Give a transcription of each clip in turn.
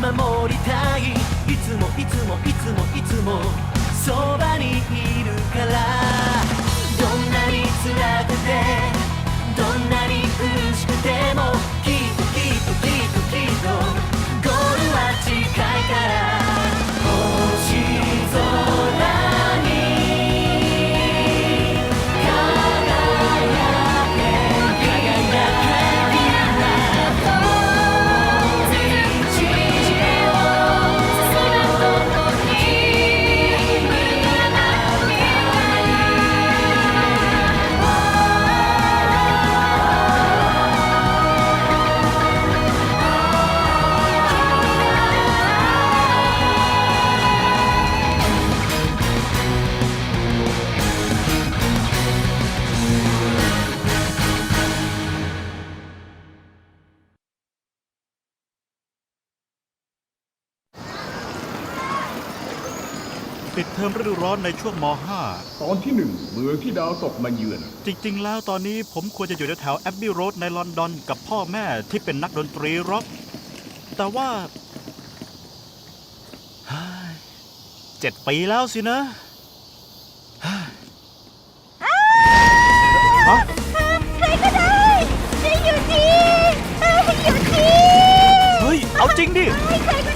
守りたい。いつもいつもいつもいつも。そばにいるから。 มฤดูร้อนในช่วงม ตอนที่หนึ่งเมืองที่ดาวตกมาเยือน .5 จริง ๆ แล้วตอนนี้ผมควรจะอยู่แถวแอบบี้โรดในลอนดอนกับพ่อแม่ที่เป็นนักดนตรีร็อก แต่ว่าเฮ้ยเจ็ดปีแล้วสินะเฮ้ยฮะ ใครก็ได้ช่วยหยุดทีเอ้ยหยุดทีเฮ้ย เอาจริงดิให้ใครก็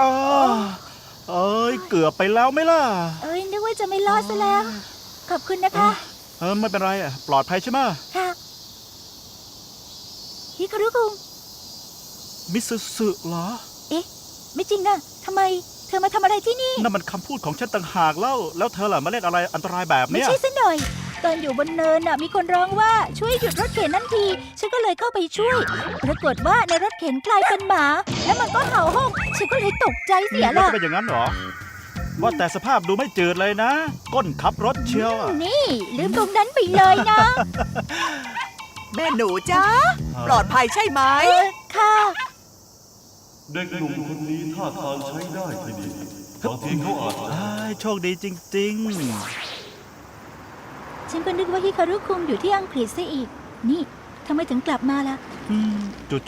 อ้ยอ่าเอ้ยเกือบไปแล้วไหมล่ะ เอ้ยนึกว่าจะไม่รอดซะแล้ว ขอบคุณนะคะ เออไม่เป็นไรอะปลอดภัยใช่ไหมค่ะฮิคารุคุง มิสสึเหรอ เอ๊ะ ไม่จริงนะทำไม เธอมาทำอะไรที่นี่ นั่นมันคำพูดของฉันต่างหากเล่า แล้วเธอล่ะมาเล่นอะไรอันตรายแบบไม่เนี้ย ใช่ซะหน่อย ตอนอยู่บนเนินน่ะ มีคนร้องว่าช่วยหยุดรถเข็นนั่นที ฉันก็เลยเข้าไปช่วย ปรากฏว่าในรถเข็นกลายเป็นหมา แล้วมันก็เห่าห้อง ฉันก็เลยตกใจเสียแล้วละจะเป็นอย่างนั้นเหรอ ว่าแต่สภาพดูไม่จืดเลยนะ ก้นขับรถเชียวอะนี่ ลืมตรงนั้นไปเลยนะ แม่หนูจ้าปลอดภัยใช่ไหมเออค่ะ เด็กหนุ่มคนนี้ท่าทางใช้ได้ทีเดียวบางทีเขาอาจจะอ้ายโชคดีจริง ฉันก็นึกว่าฮิคารุคุงอยู่ที่อังกฤษซะอีก นี่ทำไมถึงกลับมาล่ะๆอืม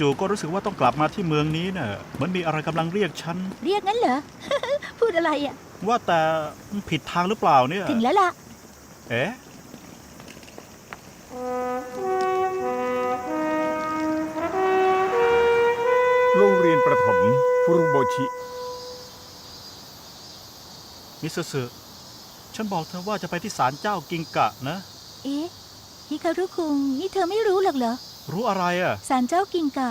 จู่ๆก็รู้สึกว่าต้องกลับมาที่เมืองนี้เน่ะเหมือนมีอะไรกำลังเรียกฉัน เรียกงั้นเหรอ พูดอะไรอะ ว่าแต่ผิดทางหรือเปล่าเนี่ย ถึงแล้วล่ะ เอ๊ะโรงเรียนประถม ฟุรุโบชิ มิสสึ ฉันบอกเธอว่าจะไปที่ศาลเจ้ากิงกะนะ เอ๊ะฮิคารุคุงนี่เธอไม่รู้หรอกเหรอรู้อะไรอะ ศาลเจ้ากิงกะ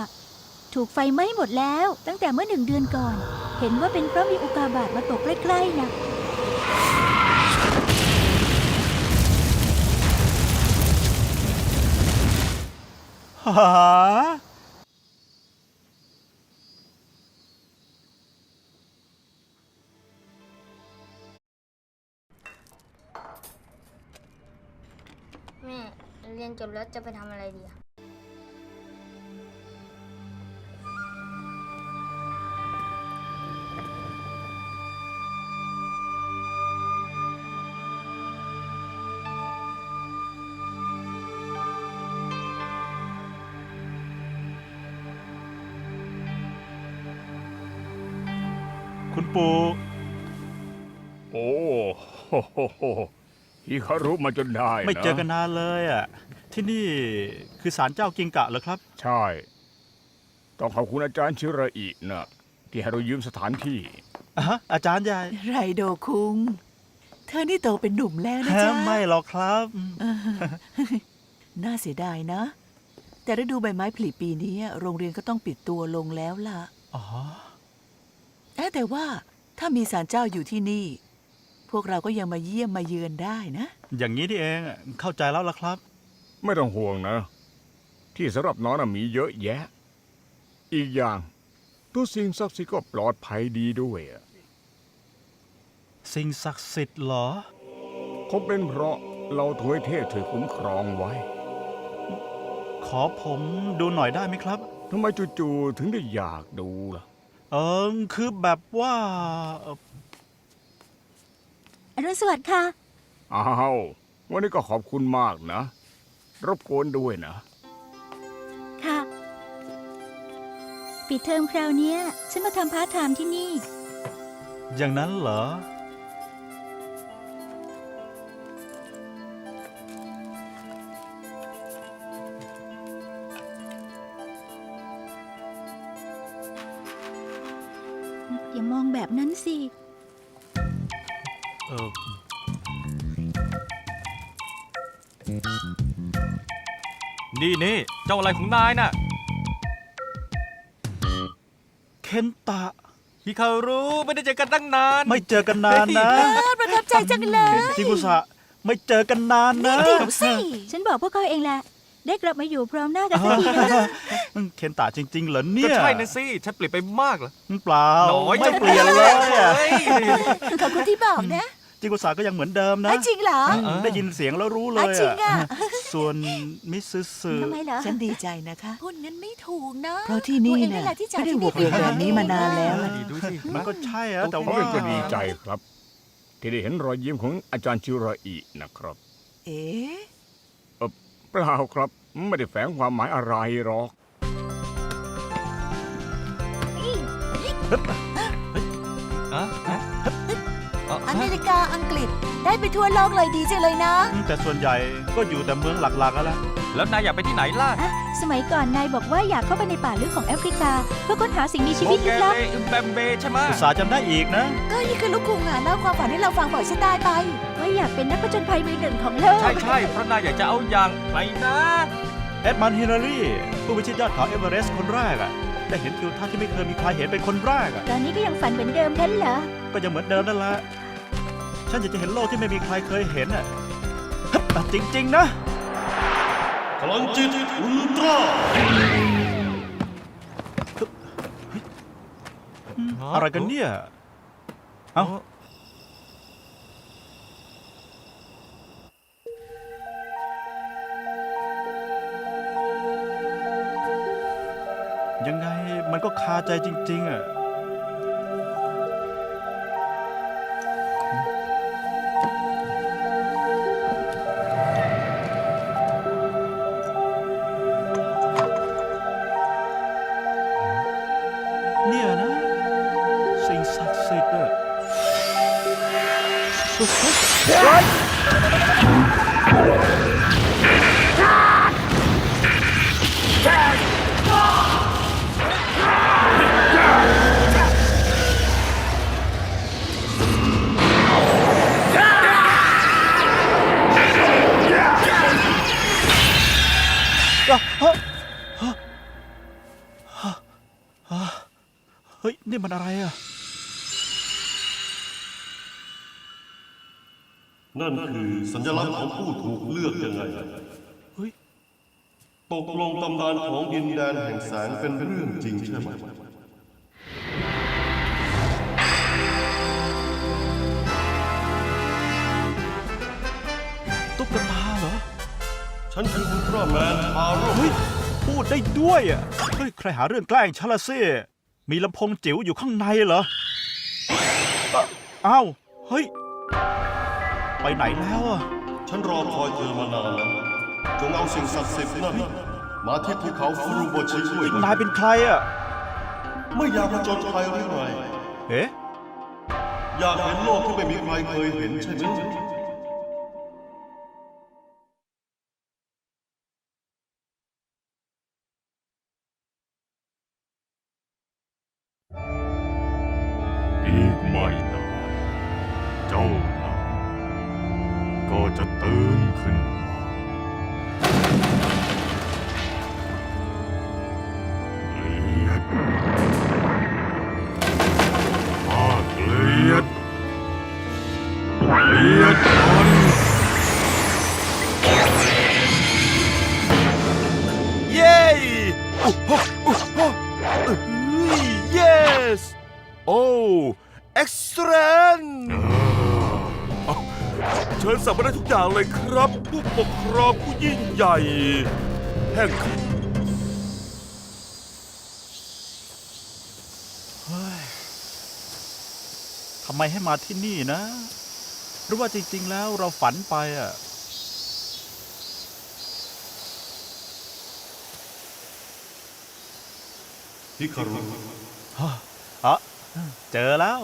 ถูกไฟไหม้หมดแล้ว ตั้งแต่เมื่อหนึ่งเดือนก่อน เห็นว่าเป็นเพราะมีอุกาบาตมาตกใกล้ๆนะหา ม่เรียนจบแล้วจะไปทำอะไรดีอะคุณปู่ โอ้โห โหโหฮิคารุมาจนได้ะไม่เจอกันนานเลยอะ ที่นี่คือศาลเจ้ากิงกะเหรอครับ ใช่ ต้องขอบคุณอาจารย์ชิระอินะที่ให้เรายืมสถานที่อะฮะอาจารย์ใหญ่ไรโดคุง เธอนี่โตเป็นหนุ่มแล้วนะฮะจ๊ะไม่หรอกครับน่าเสียดายนะ แต่ฤดูใบไม้ผลิปีนี้ โรงเรียนก็ต้องปิดตัวลงแล้วล่ะอ๋อ เอ๊ะแต่ว่าถ้ามีศาลเจ้าอยู่ที่นี่ พวกเราก็ยังมาเยี่ยมมาเยือนได้นะ อย่างนี้นี่เองอะเข้าใจแล้วล่ะครับ ไม่ต้องห่วงนะ ที่สำหรับน้องน่ะมีเยอะแยะ อีกอย่างตัวสิ่งศักดิ์สิทธิ์ก็ปลอดภัยดีด้วยอะสิ่งศักดิ์สิทธิ์เหรอ คงเป็นเพราะเราถวยเทพถือคุ้มครองไว้ ขอผมดูหน่อยได้ไหมครับ ทำไมจู่ๆถึงได้อยากดูล่ะ เออคือแบบว่าเอ่ออ รุณสวัสดิ์ค่ะ อ้าววันนี้ก็ขอบคุณมากนะ รบกวนด้วยนะ ค่ะ ปิดเทอมคราวเนี้ย ฉันมาทำพาร์ทไทม์ที่นี่ อย่างนั้นเหรอ นี่นี่เจ้าอะไรของนายน่ะ เคนตะ ฮิคารุไม่ได้เจอกันตั้งนาน ไม่เจอกันนานนะประทับใจจังเลยจิกุสะไม่เจอกันนานนะ เดี๋ยวสิ ฉันบอกพวกเขาเองแหละได้กลับมาอยู่พร้อมหน้ากันสักทีนะเคนตะจริง ๆ เหรอก็เนี่ยใช่นะสิฉันเปลี่ยนไปมากเหรอ เปล่าน้อยไม่จะ เปลี่ยนเลยอะฮ้ยขอบคุณที่บอกนะ จิกุสะก็ยังเหมือนเดิมนะอะจริงเหรออืมได้ยินเสียงแล้วรู้เลอะยจริงอะส่วนมิสซึสึ ทำไมเหรอฉันดีใจนะคะ พูดงั้นไม่ถูกนะเพราะที่นี่น่ะไม่ได้หวกเวกแบบนี้มานานแล้วล่ะดูสิ มันก็ใช่อะแต่เขาว่าเป็นก็ดีใจครับ ที่ได้เห็นรอยยิ้มของอาจารย์ชิราอินะครับเอ๊ะเปล่าครับไม่ได้แฝงความหมายอะไรหรอกอ ได้ไปทั่วโลกเลยดีจังเลยนะแต่ส่วนใหญ่ก็อยู่แต่เมืองหลักๆแล้วล่ะแล้วนายอยากไปที่ไหนล่ะอะสมัยก่อนนายบอกว่าอยากเข้าไปในป่าลึกของแอฟริกา เพื่อค้นหาสิ่งมีชีโมวิตเกลึกเลลับ อึมแบมเบใช่ไหมอุตสาห์จำได้อีกนะ ก็นี่คือลูกคุงอะเล่าความฝันให้เราฟังบ่อยฉันได้ไป ว่าอยากเป็นนักผจญภัยมือหนึ่งของโลก ใช่ใช่เพราะนายอยากจะเอาอย่างใครนะ เอ็ดมันด์ฮิลลารีผู้พิชิตยอดเขาเอเวอเรสต์คนแรกอะได้เห็นทิวทัศน์ที่ไม่เคยมีใครเห็นเป็นคนแรกอะตอนนี้ก็ยังฝันเหมือนเดิมนั่นเหรอ ก็ยังเหมือนเดิมนั่นแหละ ฉันอยากจะเห็นโลกที่ไม่มีใครเคยเห็นอะฮึบอะจริง ๆ นะ พลังจิตอุลตร้าอะไรกันเนี่ย เอ้า ยังไงมันก็คาใจจริง ๆอะ นี่มันอะไร นั่นคือสัญลักษณ์ของผู้ถูกเลือกยังไงเฮ้ยตกลงตำนานของดินแดนแห่งแสงเป็นเรื่องจริงใช่ไหมตุ๊กตาเหรอ ฉันคืออุลตร้าแมนทาโร่เฮ้ย พูดได้ด้วยอะ เฮ้ย ใครหาเรื่องแกล้งฉันละสิมีลำโพงจิ๋วอยู่ข้างในเหรอเอ้าอ้าว เฮ้ย ไปไหนแล้วอะฉันรอคอยเธอมานานแล้วจงเอาสิ่งศักดิ์สิทธิ์นั่นมาที่ภูเขาฟูรุโบชิด้วยนายเป็นใครอะไม่อยากผจญภัยหรือไงเอ๊ะอยากเห็นโลกที่ไม่มีใครเคยเห็นใช่ไหมอีกไม่นาน อ้โหเอ้ย yes โอ้ excellent เชิญสัมมนาทุกอย่างเลยครับ ผู้ปกครองผู้ยิ่งใหญ่ แห่งทำไมให้มาที่นี่นะ หรือว่าจริง ๆ แล้วเราฝันไปอะฮิคารุอะเจอแล้ว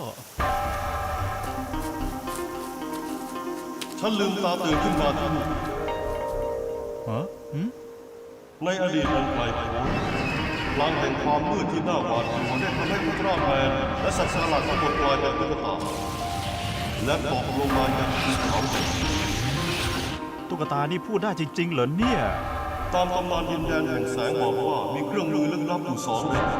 ฉันลืมตาตื่นขึ้นมาที่นี่ฮะหืมในอดีตอันไกลโพ้นพลังแห่งความมืดที่น่าหวาดกลัวได้ทำให้อุลตร้าแมนและสัตว์สลัดทั้งหมดกลายเป็นตุ๊กตาและตกลงมาอย่างภูเขาตุ๊กตานี่พูดได้จริง ๆ เหรอเนี่ย ตามตำนานดินแดนแห่งแสงบอกว่ามีเครื่องมือลึกลับอยู่สองอย่าง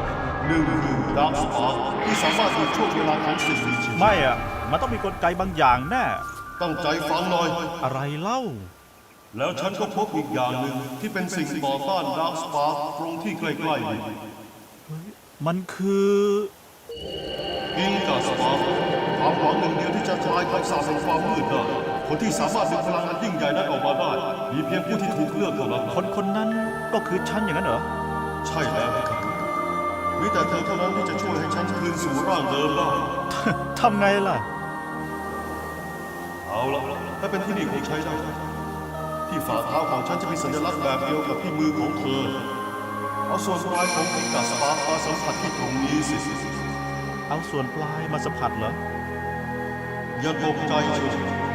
หนึ่งคือดาร์กสปาร์ที่สามารถดูช่วงเวลาของสิ่งมีชีวิตไม่อะมันต้องมีกลไกบางอย่างแน่ ตั้งใจฟังหน่อย อะไรเล่า แล้วฉันก็พบอีกอย่างหนึ่งที่เป็นสิ่งต่อต้านดาร์กสปาร์ตรงที่ใกล้ๆนี้มันคืออิงกาสปาร์ความหวังหนึ่งเดียวที่จะทลายทักษะแห่งความมืดได้คนที่สามารถดึงพลังอันยิ่งใหญ่นั้นออกมาได้ มีเพียงผู้ที่ถูกเลือกเท่านั้นคนคนนั้นก็คือฉันอย่างนั้นเหรอ ใช่แล้วครับมีแต่เธอเท่านั้นที่จะช่วยให้ฉันคืนสู่ร่างเดิมได้ทำไงล่ะ เอาละถ้าเป็นที่นี่คงใช้ได้ที่ฝ่าเท้าของฉันจะมีสัญลักษณ์แบบเดียวกับที่มือของเธอ เอาส่วนปลายของอิงกาสปาร์มาสัมผัสที่ตรงนี้สิ เอาส่วนปลายมาสัมผัสเหรออย่าตกใจเชียว